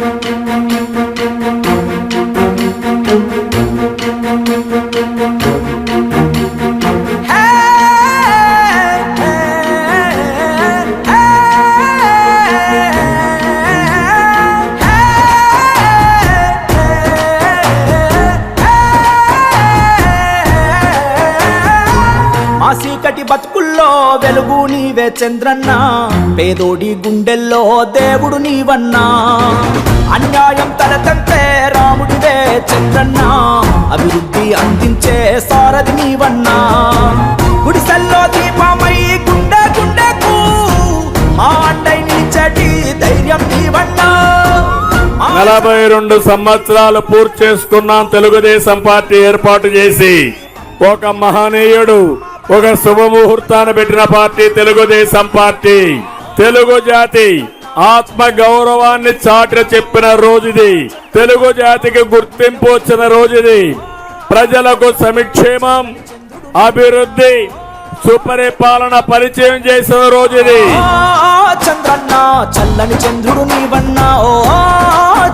మా చీకటి బతుకుల్లో వెలుగు నీవే చంద్రన్న. పేదోడి గుండెల్లో దేవుడు నీవన్నా. అన్యాయం తలతంటే రాముడివే చంద్రన్న. అభివృద్ధి అందించే సారథి నీవన్నా. గుడిసెల్లో దీపమై గుండె గుండెకు మా అండై నిలిచటి ధైర్యం నీవన్నా. నలభై రెండు సంవత్సరాలు పూర్తి చేసుకున్నాం తెలుగుదేశం పార్టీ ఏర్పాటు చేసి. ఒక మహనీయుడు ఒక శుభముహూర్తాన్ని పెట్టిన పార్టీ తెలుగుదేశం పార్టీ. తెలుగు జాతి ఆత్మ గౌరవాన్ని చాటి చెప్పిన రోజుది. తెలుగు జాతికి గుర్తింపు వచ్చిన రోజుది. ప్రజలకు సమిక్షేమం అభివృద్ధి సుపరిపాలన పరిచయం చేసిన రోజుది. చంద్రన్న చల్లని చంద్రుడు నీవన్నా. ఓ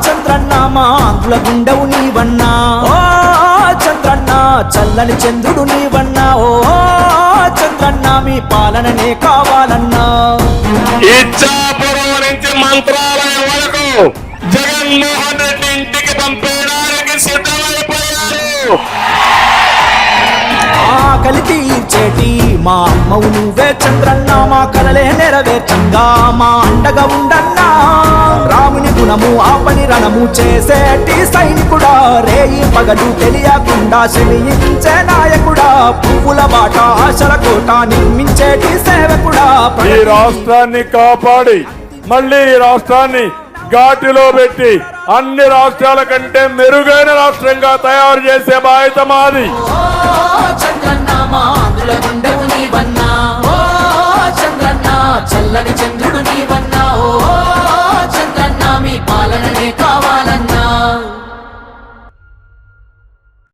చంద్రన్న మా ఆంగ్ల గుండవు నీవన్నా. ఓ చంద్రన్న చల్లని చంద్రుడు నీవన్నా. ఓ మీ పాలననే కావాలన్నా. ఇచ్చాపురం నుంచి మంత్రాలయం వరకు జగన్మోహన్ రెడ్డి ఇంటికి పంపేయడానికి సిద్ధమైపోయారు. ఆకలి తీర్చేటి మా అమ్మవు నువ్వే చంద్రన్న మా కలలే నెరవేర్చంగా మా అండగా ఉండన్నా. రాముని గుణము ఆ పని రణము చేసేటి సైనికుడా. రేయి పగలు తెలియకుండా శ్రమించే నాయకుడా. పువ్వుల బాట ఆశల కోట నిర్మించేటి సేవకుడా. ఈ రాష్ట్రాన్ని కాపాడి మళ్ళీ ఈ రాష్ట్రాన్ని ఘాటిలో పెట్టి అన్ని రాష్ట్రాల కంటే మెరుగైన రాష్ట్రంగా తయారు చేసే బాధ్యత మాది. చల్లని చంద్రుడు ఓ